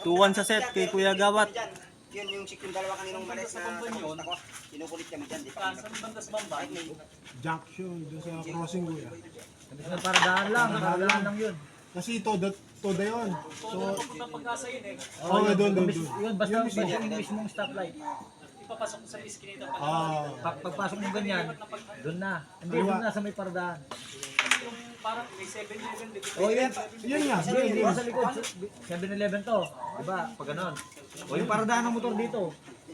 2-1 sa set kay Kuya Gawat. Yun yung chick yung dalawa kaninong malis na nakamusta ko. Kinukulit kami dyan. Di pa kami. May Junction, doon sa crossing kuya. Para daan lang, nakadaan lang yun. Kasi toda, toda yun. So, Oh, Oo, yun, doon, doon, doon. Yun, basta, basta yung mismong stoplight. ah, Pag, pagpasok mo ganyan, doon na. Hindi, doon na sa may paradaan. Oh, yan, yun nga, yun, Hindi, yun. sa likod. 7-Eleven to. Diba? Pag ganon. O yung paradaan ng motor dito.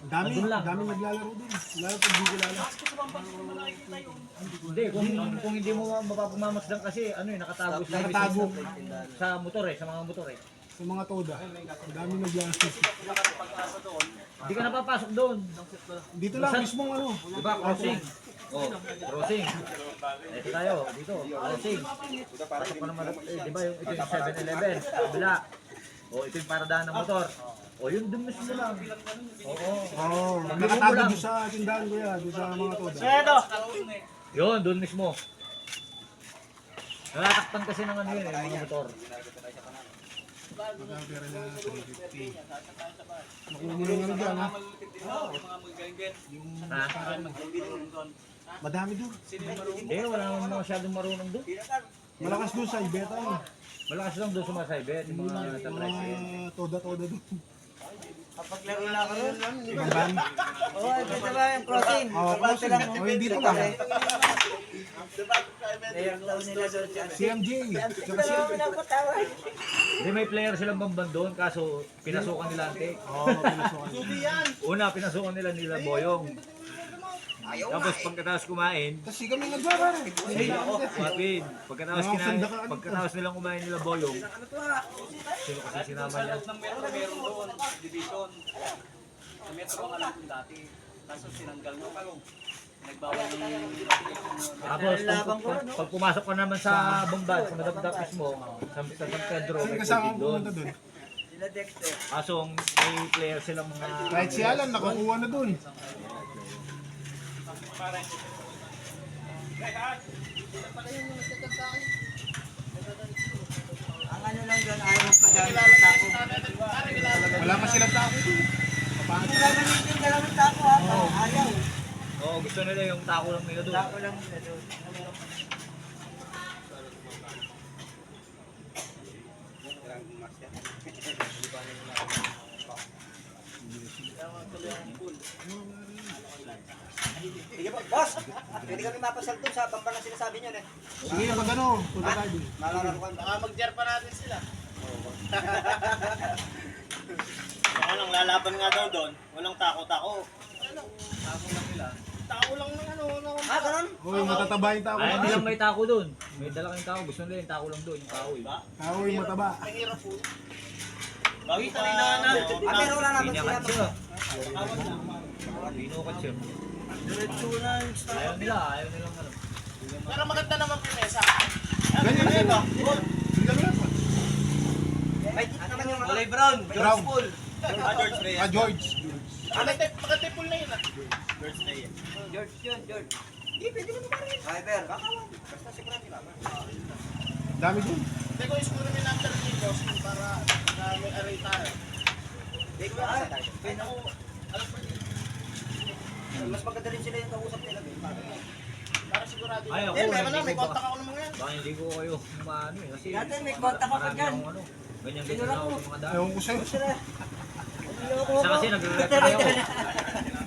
Dami, Doon lang. dami naglalaro din. Lalo pag di kilala. Hindi, kung, kung hindi mo mapapagmamasdan kasi, ano eh, nakatago sa Nakatago. sa motor eh, sa mga motor eh. Sa mga toda. Ang dami naglalaro. Hindi ka napapasok doon. Dito lang, mismong ano. Diba? Crossing. Oh, crossing. Ito tayo, dito, crossing. Pasok pa naman, eh, di ba yung ito yung 7-Eleven, kabila. O, ito yung paradaan ng motor. O, yun dun mismo lang. Oo. Oo, oh, nakatago doon sa tindahan kuya, doon sa mga toda. Yun, dun mismo. Natatakpan kasi ng ano yun, eh, mga motor. Magkapera na 350. Makuha mo lang dyan ha. Ha? Madami doon. Hindi, wala naman masyadong marunong doon. Malakas doon sa Ibeta eh. Malakas lang doon sumasaybe, yung mga tatricycle. Mga toda-toda doon. Papaglaro na ako nun. Ibang ban. Oo, ito ba yung crossing? Oo, crossing. O, hindi dito lang. Doon. CMJ. Hindi, may player silang bamban doon, kaso pinasukan nila ante. Oo, pinasukan. Una, pinasukan nila nila Boyong. Ayaw Tapos pagkatapos kumain, Kasi kami naglaro eh. Hey, Marvin, pagkatapos Mga kinain, ano pagkatapos nilang kumain nila Boyong, sino kasi sinama niya? ng metro meron doon, division. Sa metro ang alam kong dati. Kaso sinanggal mo kalong. Nagbawal ng Tapos pag, pag, pag pumasok ka naman sa Bamban, sa madagdag mismo, sa, sa San Pedro, Kasi may kasama doon. pumunta doon. Kaso ang may player silang mga... Kahit si Alan, nakakuha na doon. Ang ano lang doon, ayaw magpagamit ng tako. Wala pa silang tao doon. Paano? Gagamitin yung dalawang tako ha. Ayaw. Oo, gusto nila yung tako lang nila doon. Tako lang nila doon. Boss! Pwede kami mapasal doon sa bamba na sinasabi niyo eh. Sige, pag ano, punta tayo doon. Malalaruan. Baka mag-jar pa natin sila. Baka nang lalaban nga daw doon, walang tako-tako. Ah, ganun? Uy, matataba yung tao. Ay, hindi lang may tako doon. May dala kayong tako. Gusto nila yung tako lang doon, yung kahoy. Tao yung mataba. Bagay kanina na. Ah, pero wala naman sila. Pinakat siya. Pinukat siya. Ayaw nila, ayaw nilang ano. Ganyan na ito. Ganyan na ito. Ay, naman yung Kulay brown, Brown. George Pool. Ah, George Reyes. Ah, George. George Reyes. George yun, George. Hindi, pwede naman pa rin. Driver, kakawan. Basta sigurado nila. Dami doon. Hindi ko kasi tayo. Pwede ako. Mas maganda rin sila yung kausap nila. eh. Para sigurado. Ay, ako, Eh, meron na, hindi may ko contact ba- ako ng mga yan. Baka hindi ko kayo maano eh. Kasi Dati may contact ako marami dyan. akong ano. Ganyan ganyan ako yung mga dami. Ewan ko sa'yo. Isa kasi nagre-referee ako.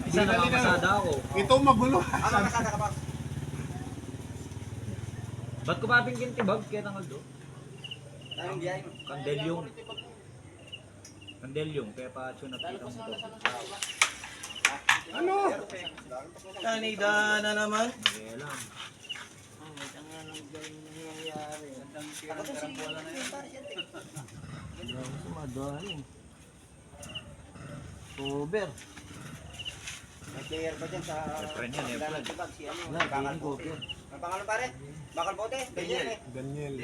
Isa namamasada ako. Ito magulo. Ah, makasada ka pa. Ba't ko pa tibag kaya tangal do? Tayong biyahe mo. Kandelyong. Kandelyong, kaya pa tune up kita mo to. Ano? Kanida na naman. Kaya lang. Ako to si Uber. May player ba dyan sa... Friend yan, eh, friend. Tibag, si ano, Bakal Bote. Ang pangalan pare? Bakal Bote? Eh. Daniel.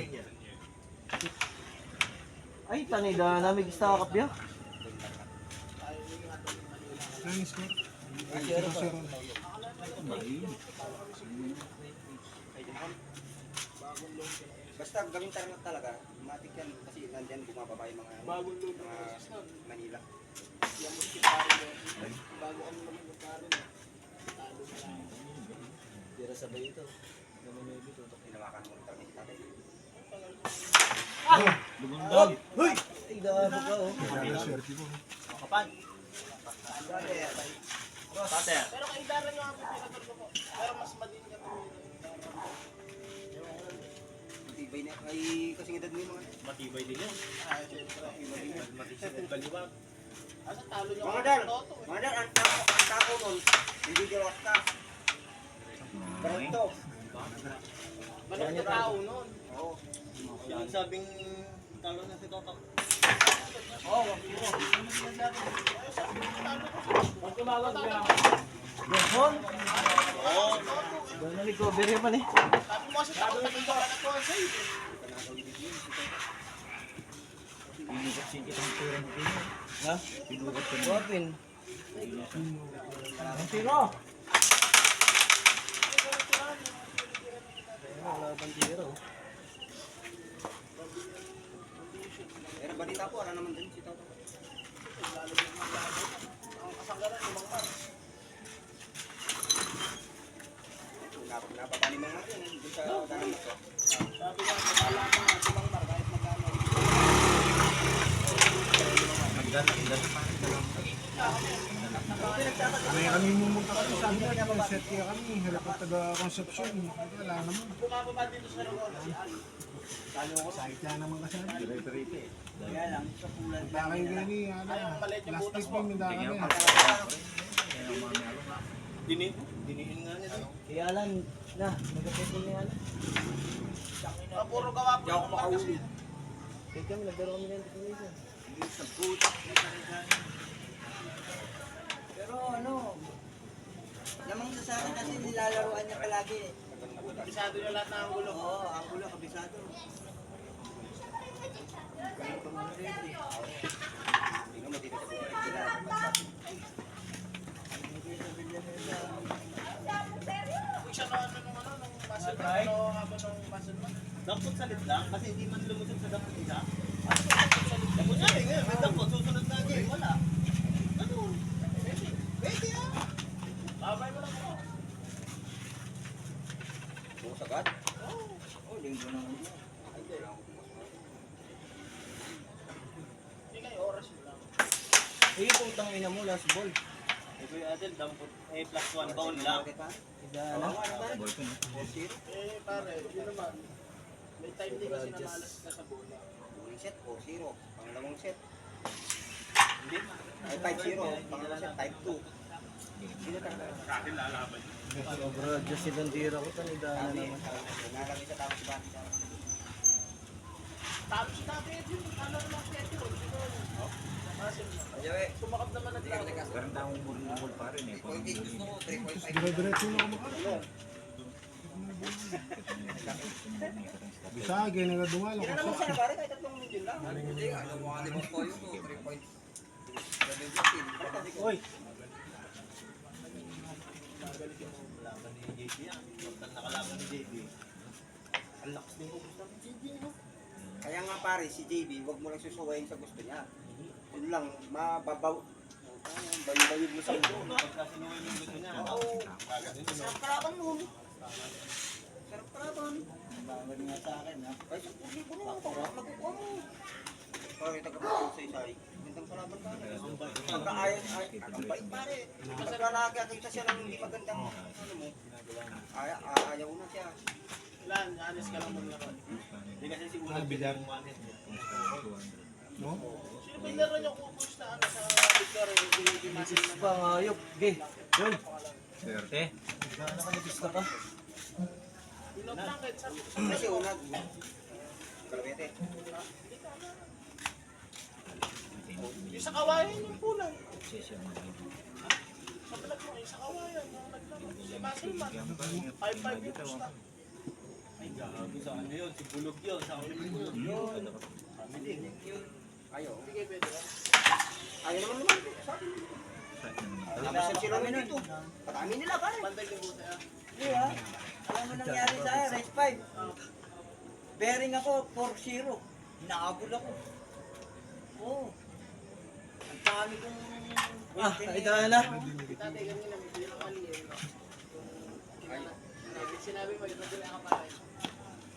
Ay, kanida na may gusto ka kapya. Ano yung score? Basta gawin tarlac talaga, matik yan kasi nandyan bumababa yung mga, mga ng. Manila. Yung mga kipari doon. Bago ano naman yung pare na. Talo na lang. Tira sabay ito. Naman yung ito. Hinawakan mo ng tarlac si tatay. Lumundog. Hoy! Ay, dahabo ka oh. Kapan. Pater. Pero kay Dara yung ako pinatol ko po. Pero mas madin ka. Matibay na, ay kasing edad mo yung mga Matibay din yun. Ah, syempre. Matibay baliwag. Asa talo niya Mga dal, eh. mga dal, ang tako, ang tako nun, hindi dirot ka. Ganito. Manok na tao nun. Oo. Yung sabing talo na si Toto. Pag tumawag niya. Yun? Oo. Doon na recovery man eh. Sabi mo kasi takot na kita ka na to ang sa'yo. Pinukat siya kitang tirang din. Ha? Pinukat ko na. Guwapin. Ang tiro. Wala bang tiro? Pero balita po, wala naman din si Toto. Ang kasanggaran ng mga eh. Sabi May kami mumunta kami sa amin, concept kaya kami, hirap ang taga-conception. Wala naman. Bumababa dito sa Rogon, si Ali. Sakit lang naman kasi. Dire-direte. Kaya lang, sa pulan kayo gani, ano, yung last week mo. may minda kami. Tingnan mo. Dini, diniin nga niya. Kaya Alan, na, nagkakita ni Alan. Mga puro gawa po. Hindi ako makauwi. Kaya kami, naglaro kami ng information. Pero ano, namang sa akin kasi nilalaroan niya palagi eh. Kabisado niya lahat ng gulo. Oo, ang gulo, kabisado. Na ano ano, ano. Dampot salit lang, kasi hindi man lumusot sa dampot isa. Dampot nga eh, ngayon, may dampot, susunod na game, wala. Ganun. Pwede ah. Babay mo lang ako. Bukas agad. Oh, linggo na naman. Ko bukas. Hindi kayo, oras yun lang. Eh, putang ina mo, last ball. Eh, Kuya Adel, dampot, eh, plus one ball lang. Ano? Eh, pare, yun naman. May time din kasi na malas ka sa bola. Unang set, 4-0. Pangalawang set, Hindi. ay 5-0. Pangalawang set, 5-2. Sino talaga? Sobra, just yung tira ko, tanida na Sabi, naman. sa tapos Tabi Edwin, ano si Edwin? Muscle man. Sumakap naman ang tao. Parang tamang murmur pa rin eh. Dire-diretso na kumakain. Bisa, ganyan na dumalo. Kaya naman siya nabari kahit tatlong million lang. Uy! Nakalaban ni JB. Ang lakas ko gusto ng JB, no? Kaya nga pare, si JB, wag mo lang susuwayin sa gusto niya. Yun lang, mababaw. Bayo-bayo mo sa ulo. Pagka sinuwi yung gusto niya. Oo. Sarap kalaban mo. Sarap kalaban. Bagal nga sa akin, ha? Ay, sa publiko mo, baka makukuha mo. Pare, taga-pagod sa isay. Gandang kalaban ka. Pagka ayaw, ay, ang bait pare. Pagka nakakita siya ng hindi magandang, ano mo, ay, ayaw na siya. Ilan, honest ka lang muna ko. Hindi kasi si yung one hand. No? Sino ba yung laro niyo kubus na ano sa Victor? Hindi muscle man. Pangayok, ge. Yun. Swerte. Gana ka nagista ka. Inog lang kahit sa Kasi unag, kalabete. Yung sa kawayan yung kulay. Sa vlog mo, yung sa kawayan. yung naglaro. Si muscle man. 5-5 yung. Ay, gago sa ano yun. Si Bulog yun. Sa kami yun. Yun. Kami din. Ayaw. Sige, pwede. Ayaw naman naman. Sabi mo. Tapos yung sila dito. Patami nila pare. Banday ka buta. ah. Hindi ah. Alam mo nangyari sa akin, race 5. bearing ako, 4-0. Hinahabol ako. Oo. Ang dami kong... Ah, ay tayo na. Tatay kanina, medyo yung mali eh. Sinabi- mo, ito sila ang kapatid.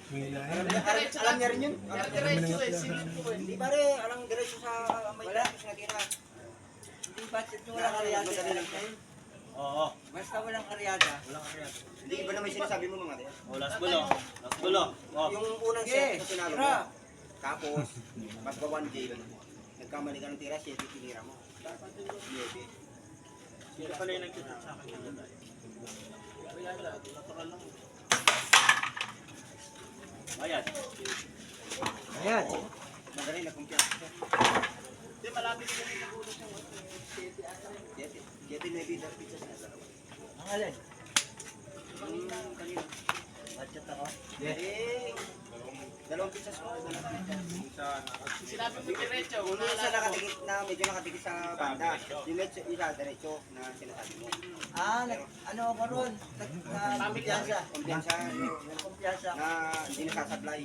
May Alam niya, alam, alam niya rin yun. Diretso eh, silip ko eh. Hindi pare, alang diretso sa may Wala. tapos natira. Hindi budget nyo walang karyada. Lang. Oo. Basta walang karyada. Hindi, iba naman sinasabi mo mga tayo. Oh, last bulo. Last bulo. Oh. Yung unang set na tinalo mo. tira. Tapos, mas ba 1 game, nagkamali ka ng tira, 7 tinira mo. 7. Sino pala yung nagkita sa akin ng tayo? Natural lang. Ayan. Ayan. Magaling na kumpiyansa. Hindi, malapit na yung nagulo siya. 7. 7 na ibig pizza sa dalawa. Ang alin? Yung kanina. Budget ako. Eh, dalawang pizzas ko. Sinabi mo diretso, Yung isa nakatikit na medyo nakatikit sa banda. Yung medyo isa diretso na sinasabi mo. Ah, nag, ano ako ron? Nag, na, kumpiyansa. Kumpiyansa Kumpiyansa. na hindi nasasablay.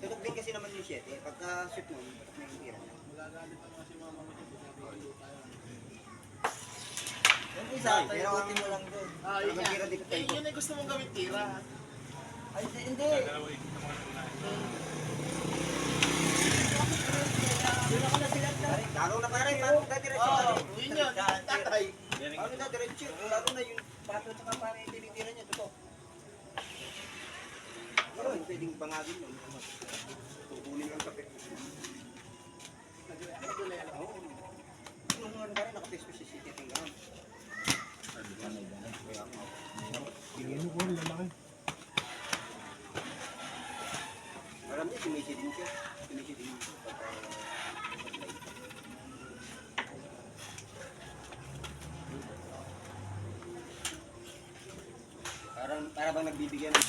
Tutok din kasi naman yung 7. Pagka shoot mo, tutok na yung isa, paikutin mo lang doon. Ah, yun Ang nga. Eh, tayo. yun ay gusto mong gawin tira. Ay, hindi. nasilat na. Pare, Lalo na pare, paano na diretso? Oo, yun yun. Tatay. Paano na diretso? Lalo na yung pato tsaka pare tinitira niya. Totoo. Pero pwedeng bangagin yun. Tukunin lang sa pek. Oo. Nung ano pare, nakapesko si City ng gano'n. Tingin mo ko, lalaki. Niya, sumisi din siya. Siya. Pagka... Parang, para bang nagbibigyan ng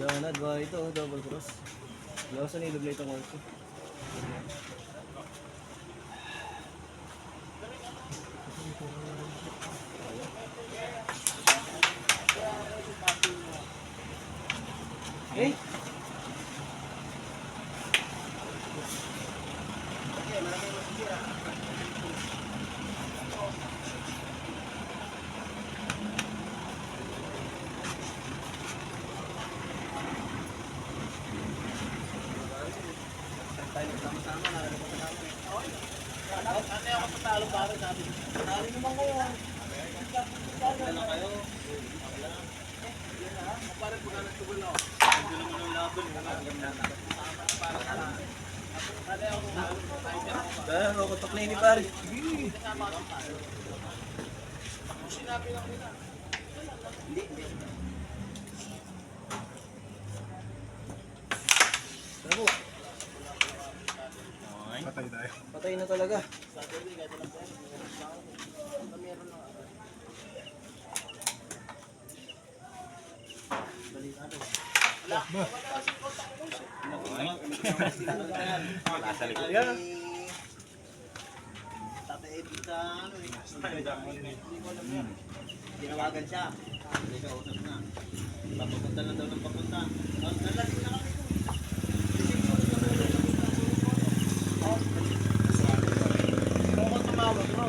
Donut ba ito? Double cross. Lawas na ilog ito ko. Eh, Kasi marami yung masisira. Ano yung kapatalo para sabi ko. Talo naman kayo. na kayo. Parang kung ano tugon ako. Hindi naman yung laban. Ano yung kung ano, tayo dyan Kaya, rokotok na ini pare. Sinabi lang nila. Ako. Patay tayo. Patay na talaga. Saturday, kahit walang pera. Ano meron na. Wala. Wala kasi kontak ko siya. Ayan. Tatay Edwin sa ano eh. Tinawagan siya. Hindi ka usap na. Papunta na daw ng papunta. Ah, Nalasing na kami. Kung ako tumawag, bro.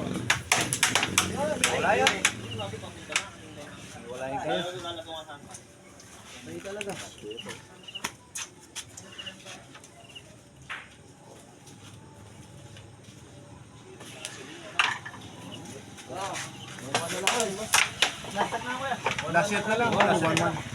Wala yan. Wala yung kayo. Patay talaga. Last set na lang. Ano, one one.